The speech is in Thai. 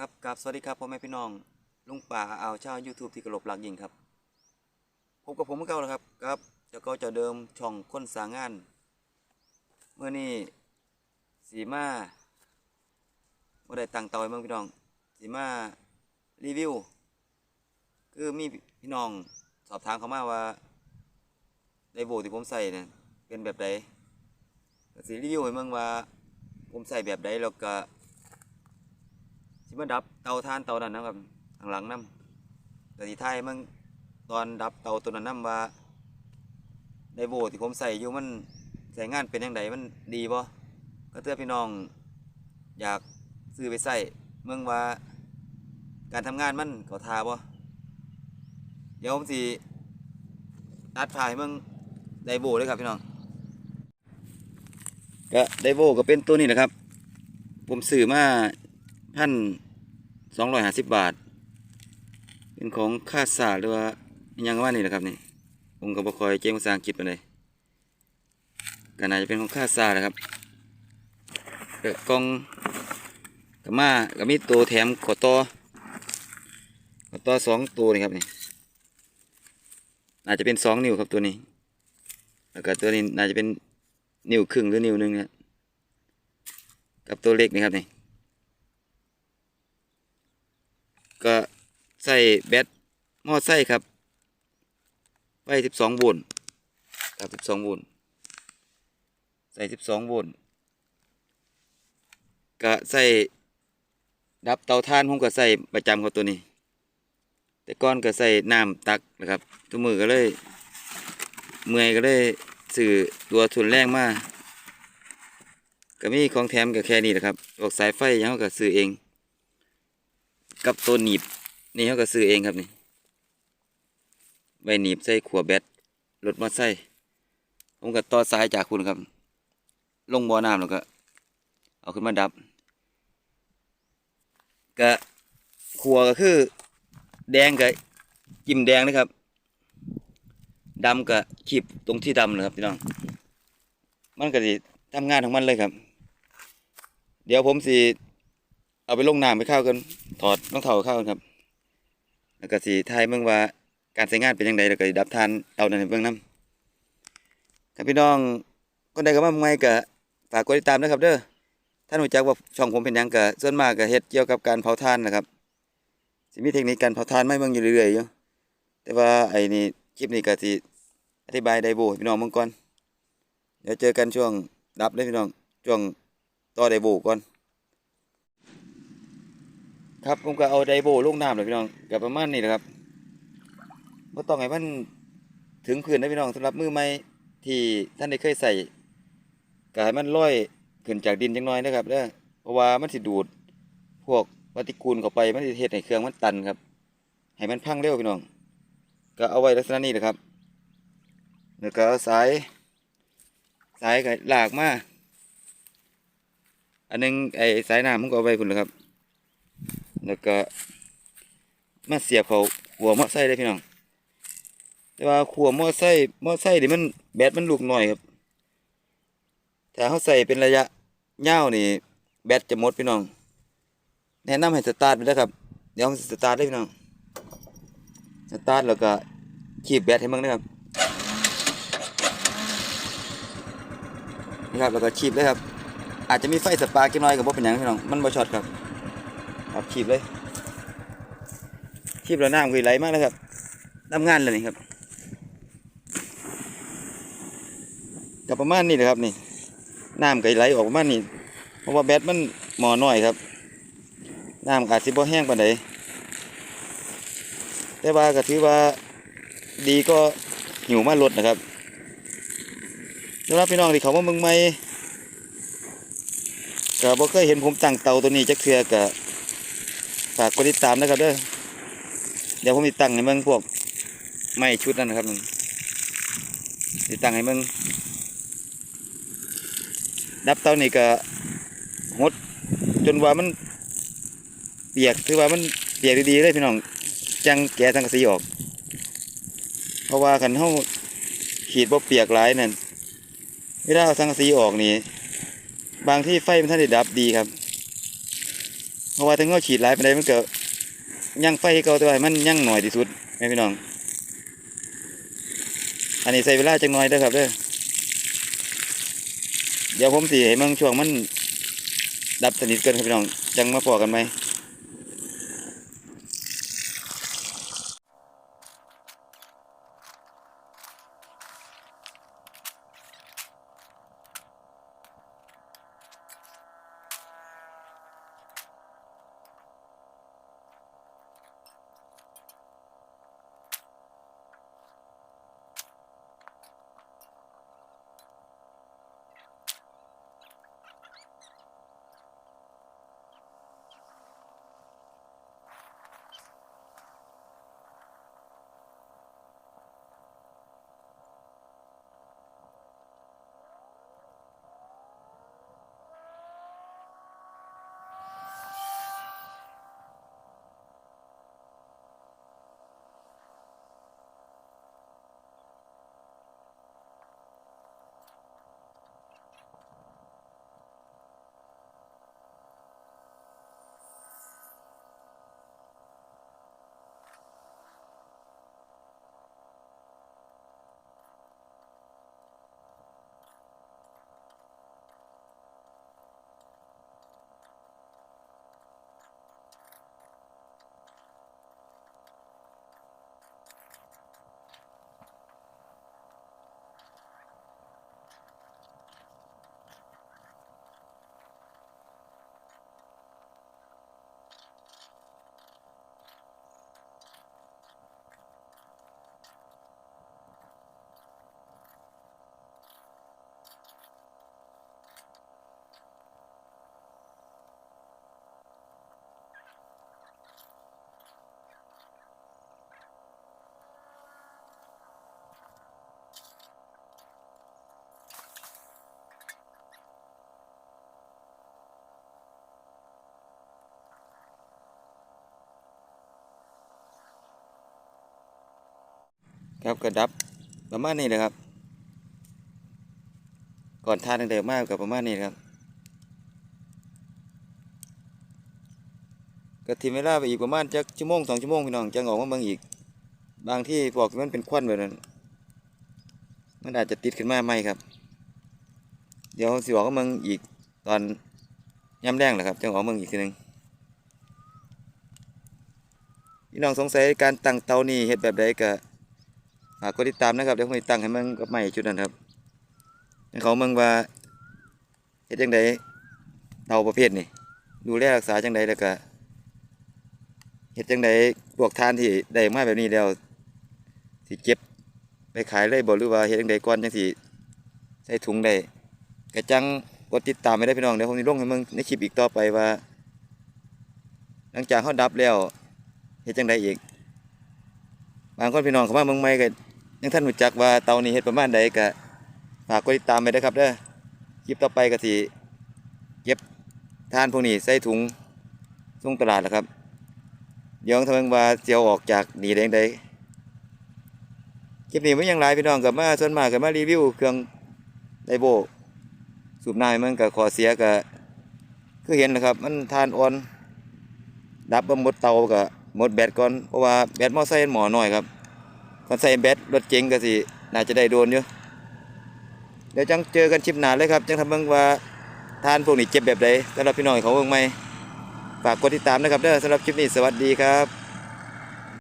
ครับกับสวัสดีครับพ่อแม่พี่น้องลุงป่าอ่าวชาว YouTube ที่กระลบหลักยิงครับพบกับผมเมื่อเก่าแล้วครับครับเจ้าก่าเจ้าเดิมช่องคนสางงานเมื่อนี้สีมาเมื่อได้ตังเตาไว้เมืองพี่น้องสีมารีวิวคือมีพี่น้องสอบถามเขามาว่าไดโบที่ผมใส่เนี่ยเป็นแบบใดสีรีวิวให้เมืองว่าผมใส่แบบใดแล้วก็ มาดับเตาถ่านเตานั้นนะครับข้างหลังน้ำแต่ที่ท้ายมันตอนดับเตาตัวนั้นน้ำว่าไดโวที่ผมใส่อยู่มันใส่งานเป็นยังไงมันดีบ่ก็เตือนพี่น้องอยากซื้อไปใส่เมืองว่าการทำงานมันเขาทาบ่เดี๋ยวผมสิตัดผ่าให้เมืองไดโวเลยครับพี่น้องก็ไดโวก็เป็นตัวนี้นะครับ ผมซื้อมาพัน สองร้อยห้าสิบบาท เป็นของค่าสาหรือว่ายังว่านี่แหละครับนี่ผมก็บ่คอยเจ๊งภาษาอังกฤษไปเลยก็น่าจะเป็นของค่าสานะครับเอ่อกล่องกับมาก็มีตัวแถมขอต่อขอต่อสองตัวนี่ครับนี่น่าจจะเป็นสองนิ้วครับตัวนี้แล้วก็ตัวนี้น่าจะเป็นนิ้วครึ่งหรือนิ้วหนึ่งนะกับตัวเล็กนี่ครับนี่ ก็ใส่แบตมอไซค์ครับไว้สิบสองโวลต์ครับสิบสองโวลต์ใส่สิบสองโวลต์ก็ใส่ดับเตาถ่านผมก็ใส่ประจำครับตัวนี้ แต่ก่อนก็ใส่น้ำตักนะครับทุกมือก็เลยเมื่อยก็เลยสื่อตัวทุนแรงมากก็มีของแถมก็แค่นี้แหละครับออกสายไฟยังเขาก็ซื้อเอง กับตัวหนีบ นี่เขาก็ซื้อเองครับนี่ใบหนีบใส่ขวบแบตรถมอไซค์ผมก็ต่อสายจากคุณครับ ลงบ่อน้ำแล้วก็ เอาขึ้นมาดับก็ขัวก็คือ แดงกับจิ้มแดงนะครับดำกับขีบตรงที่ดำเลยครับพี่น้อง มันก็สิทำงานของมันเลยครับ เดี๋ยวผมสิ เอาไปลงน้ำไปเข้ากันถอดรองเท้าเข้ากันครับ แล้วก็สีไทยเมืองว่าการใช้งานเป็นยังไงแล้วก็ดับทานเอาในเบื้องน้ำครับพี่น้องคนใดก็มาใหม่ก็ฝากกดติดตามนะครับ เด้อท่านรู้จักว่าช่องผมเป็นยังก็ส่วนมากก็เฮ็ดเกี่ยวกับการเผาถ่านนะครับสิมีเทคนิคการเผาถ่านไม่เมืองอยู่เรื่อยๆอยู่แต่ว่าไอ้นี่คลิปนี้ก็สิอธิบายไดโบพี่น้องเมืองก่อนเดี๋ยวเจอกันช่วงดับเลยพี่น้องช่วงต่อไดโบก่อน ครับผมก็เอาไดโบลงน้ำเลยพี่น้องกับประมาณนี้แหละครับไม่ต้องให้มันถึงพื้นนะพี่น้องสำหรับมือใหม่ที่ท่านได้เคยใส่ก็ให้มันลอยขึ้นจากดินจังน้อยนะครับเด้อเพราะว่ามันสิดูดพวกปฏิกูลเข้าไปมันสิเฮ็ดให้เครื่องมันตันครับ ให้มันพังเร็วพี่น้อง ก็เอาไว้ลักษณะนี้แหละครับแล้วก็เอาสายสายก็ลากมาอันหนึงไอ้สายน้ำมันก็เอาไว้คุณแหละครับ แล้วก็มาเสียบเขาหัวมอไซค์ได้พี่น้อง แต่ว่าขัวมอไซค์มอไซค์นี่มันแบตมันลูกหน่อยครับถ้าเขาใส่เป็นระยะเง่าวนี่แบตจะหมดพี่น้อง แนะนำให้สตาร์ทไปแล้วครับ เดี๋ยวผมสิสตาร์ทได้พี่น้องสตาร์ทแล้วก็ขีบแบตให้มั่งนะครับนี่ครับแล้วก็ขีบเลยครับ อาจจะมีไฟสปาร์กน้อยกับว่าเป็นหยังพี่น้องมันบ่ช็อตครับ ครับขีบเลยขีบแล้วน้ำคือไหลมากเลยครับทำงานเลยนี่ครับกับประมาณนี้เลยครับนี่น้ำก็ไหลออกประมาณนี้เพราะว่าแบตมันหมอน้อยครับน้ำอาจสิบ่แห้งปานใดแต่ว่าก็ถือว่าดีก็หิวมาลดนะครับสำหรับพี่น้องที่เขามามืองใหม่ก็บ่เคยเห็นผมตั้งเตาตัวนี้จักเทือก็ ฝากกดติดตามนะครับเด้อเดี๋ยวผมติดตั้งให้มึงพวกไม้ชุดนั่นนะครับมึงติดตั้งให้เมึงดับเตานี่ก็หดจนว่ามันเปียกคือว่ามันเปียกดีๆเลยพี่น้องจังแกะสังกะสีออก เพราะว่าขันเฮาขีดบ่เปียกหลายนั่นเวลาเอาสังกะสีออกนี่บางที่ไฟมันท่านได้ดับดีครับ เพราะว่าถึงเงาฉีดหลายไปได้มันก็ยังไฟเก่าตัวมันยังหน่อยที่สุดแม่พี่น้อง อันนี้ใส่เวลาจังหน่อยเด้อครับเด้อเดี๋ยวผมสีให้มึงช่วงมันดับสนิทเกินครับพี่น้อง จังมาพอกันไหม ครับกระดับประมาณนี้เลยครับ ก่อนทานตั้งแต่มากกับประมาณนี้ครับก็ทีเวลาไปอีกประมาณจักชั่วโมงสองชั่วโมงพี่น้องจังออกมาบิ่งอีก บางที่พวกมันเป็นควันแบบนั้น มันอาจจะติดขึ้นมาใหม่ครับ เดี๋ยวสิออกมาเบิ่งอีกตอนย่ำแรงแหละครับจังออกมาเบิ่งอีกทีหนึงพี่น้องสงสัยการตั้งเตานี่เฮ็ดแบบใดก็ ฝากกดติดตามนะครับเดี๋ยวผมจะตั้งให้มึงกับใหม่ชุดนั้นครับเขาเมึงว่าเฮ็ดจังไดเตาประเภทนี่ดูแลรักษาจังไดแล้วก็เฮ็ดจังไดพวกทานที่ได้มาแบบนี้แล้วสิเก็บไปขายเลยบ่หรือว่าเฮ็ดจังไดก่อนจังสิใส่ถุงได้ก็จังกดติดตามไปได้พี่น้องเดี๋ยวผมสิลงให้มึงในคลิปอีกต่อไปว่า หลังจากเขาดับแล้วเฮ็ดจังไดอีกบางคนพี่น้องเขามาเมืองใหม่ก็ ยังท่านรู้จักว่าเตานี้เฮ็ดประมาณใดก็ฝากกดติดตามไปด้ครับเด้อคลิปต่อไปก็สิเก็บทานพวกนี้ใส่ถุงส่งตลาดแหละครับเดี๋ยวทางว่าเจียวออกจากหนีแดงใดคลิปนี้มันยังหลายพี่น้องกับมาส่วนมากกับมารีวิวเครื่องไดโบสูบน้ำมันกับขอเสียก็คือเห็นนะครับ มันทานอ่อน ดับบ่หมดเตาก็หมดแบตก่อนเพราะว่าแบตมอไซค์หมอน้อยครับ คันใส่แบตรถเก๋งก็สิน่าจะได้โดนอยู่เดี๋ยวจังเจอกันชิปหนาเลยครับจังทำเบิ่งว่าทานพวกนี้เจ็บแบบใดสำหรับพี่น้องเขาเบิ่งไหม่ฝากกดติดตามนะครับเด้อสำหรับคลิปนี้สวัสดีครับ